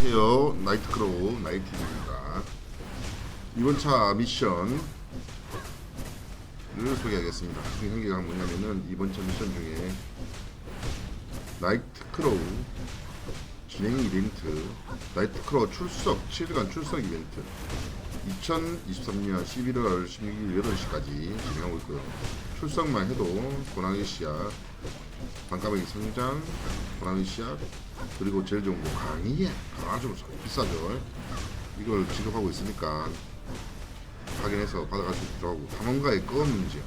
안녕하세요. 나이트크로우 나이트입니다. 이번 차 미션을 소개하겠습니다. 그 한개가 뭐냐면은 이번 차 미션 중에 나이트크로우 진행 이벤트 나이트크로우 출석 7일간 출석 이벤트 2023년 11월 16일 8시까지 진행하고 있고요. 출석만 해도 고낭이 씨앗, 반가마귀 성장, 고낭이 씨앗, 그리고 제일 좋은 거 강의에 아주 비싸죠. 이걸 지급하고 있으니까 확인해서 받아갈 수 있도록 하고 탐험가의 껌 문제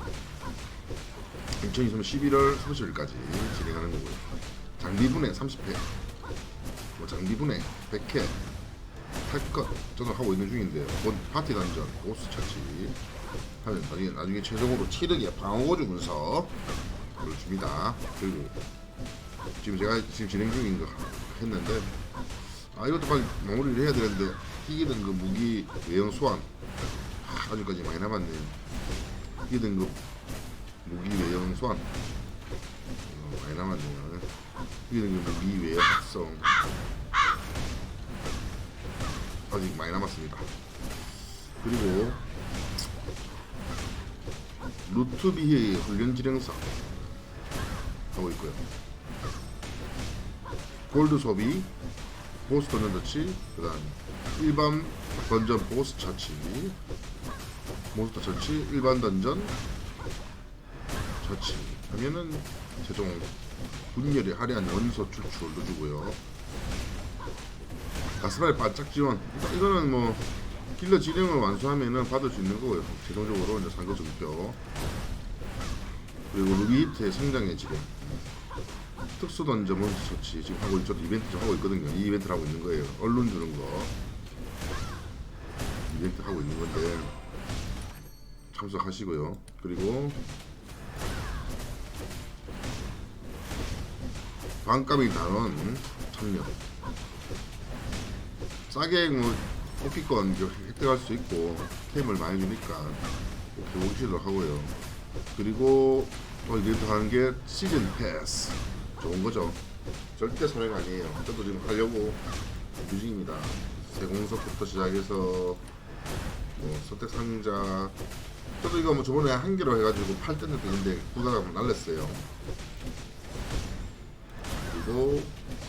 2023년 11월 30일까지 진행하는 거고요. 장비분해 30회, 뭐 장비분해 100회, 탈것 저도 하고 있는 중인데요. 본 파티 던전, 보스 처치 하면 나중에, 나중에 최종으로 7억의 방어구 분석을 줍니다. 그리고 지금 제가 지금 진행 중인 거 했는데 아 이것도 빨리 마무리를 해야 되는데 희귀 등급 무기 외형 소환 아, 아직까지 많이 남았네요. 희귀 등급 무기 외형 소환 어, 많이 남았네요. 희귀 등급 무기 외형 합성 아직 많이 남았습니다. 그리고 루트비의 훈련 진행사 하고 있고요. 골드 소비, 보스 던전 터치, 그 다음 일반 던전 보스 처치, 몬스터 처치, 일반 던전 처치 하면은 최종 분열이 화려한 원소 추출도 주고요. 가스발 바짝 지원. 이거는 뭐 딜러 지령을 완수하면은 받을 수 있는 거고요. 최종적으로 이제 상급 증표. 그리고 루비히트의 성장의 지령. 특수 던전 몬스터 처치 지금 하고 저도 이벤트 좀 하고 있거든요. 이 이벤트를 하고 있는 거예요. 언론 주는 거 이벤트 하고 있는 건데 참석하시고요. 그리고 반값이 단원 참여. 싸게 뭐 이렇게 획득할 수 있고 캠을 많이 주니까 이렇게 오시도록 하고요. 그리고 또 이벤트 하는 게 시즌 패스 좋은 거죠. 절대 손해가 아니에요. 저도 지금 하려고 유중입니다. 세공석부터 시작해서 뭐 선택 상자 저도 이거 뭐 저번에 한 개로 해가지고 팔 때는 되는데 구다가 날렸어요. 그리고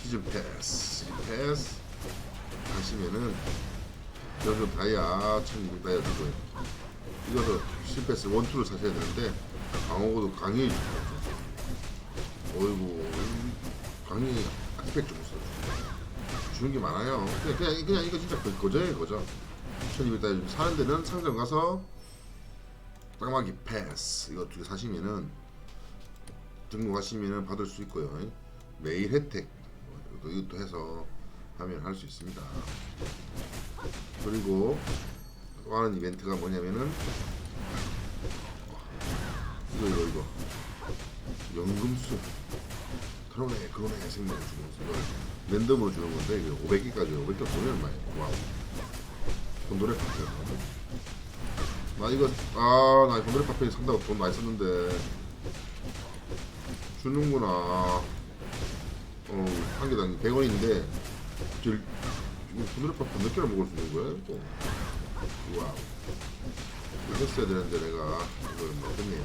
시즌 패스 시즌 패스 하시면은 여기 다이아 1200 다이아 주고요. 이거도 실패스 원투를 사셔야 되는데 강호도 강의 어이구 강의 아티팩 좀 있어 주는 게 많아요. 그냥 그냥, 그냥 이거 진짜 그 거저예요 거저. 1200 다이아 좀 사는 데는 상점 가서 까마귀 패스 이거 두 개 사시면은 등록하시면은 받을 수 있고요. 매일 혜택 뭐 이것도 해서 하면 할 수 있습니다. 그리고 또 하는 이벤트가 뭐냐면은 이거 이거 이거 연금수 그러네 그러네 생명을 주는 거 이걸 랜덤으로 주는 건데 이거 500개까지 500개 돈이 얼마예요? 와우 돈도레 파페 나 이거 아나 돈도레 파페 산다고 돈 많이 썼는데 주는구나 어, 한 개당 100원인데 저 이거 부드럽밥 몇 개나 먹을 수 있는 거야? 이거? 와우. 이거 했어야 되는데 내가 이걸 못했네요.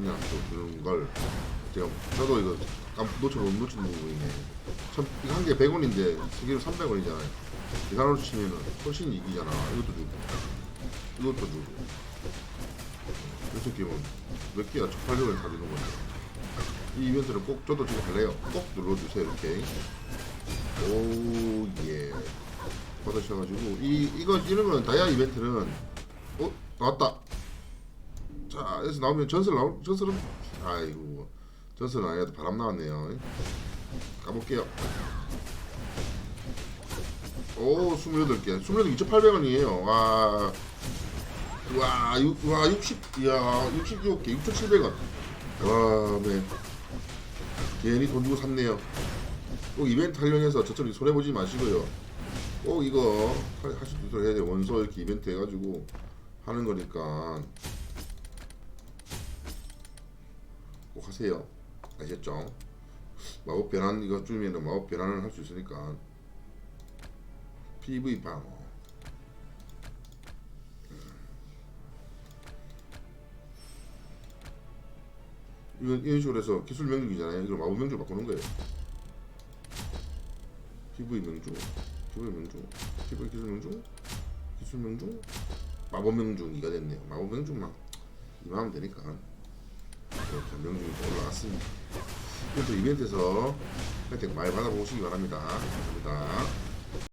그냥 또 주는 걸 제가 저도 이거 깜 놓쳐 못 놓치는 부분이네. 참 이거 한개 100원인데 세 개로 300원이잖아요. 계산으로 치면은 훨씬 이기잖아. 이것도 주고 이것도 주고 개면 몇? 1,800원 다 주는 건데. 이 이벤트를 꼭 저도 지금 할래요. 꼭 눌러주세요 이렇게. 오 예. 받으셔가지고 이 이거 거는 다이아 이벤트는 어 나왔다. 자 여기서 나오면 전설 나올 전설은 아이고 전설은 아니라도 바람 나왔네요. 가볼게요. 오 28개 28개 2,800원이에요. 와. 와, 육, 와, 60, 이야, 66개, 6,700원. 와, 네. 괜히 돈 주고 샀네요. 꼭 이벤트 활용해서 저처럼 손해보지 마시고요. 꼭 이거 할수 있도록 해야 돼요. 원소 이렇게 이벤트 해가지고 하는 거니까 꼭 하세요. 아셨죠? 마법 변환 이거 주면은 마법 변환을 할 수 있으니까 PV 방어 이건 이런 식으로 해서 기술 명중이잖아요. 이걸 마법 명중 바꾸는 거예요. PV 명중, PV 명중, PV 기술 명중, 기술 명중, 마법 명중이가 됐네요. 마법 명중만 이만하면 되니까 명중이 또 올라갔습니다. 이것도 이벤트에서 혜택 많이 받아보시기 바랍니다. 감사합니다.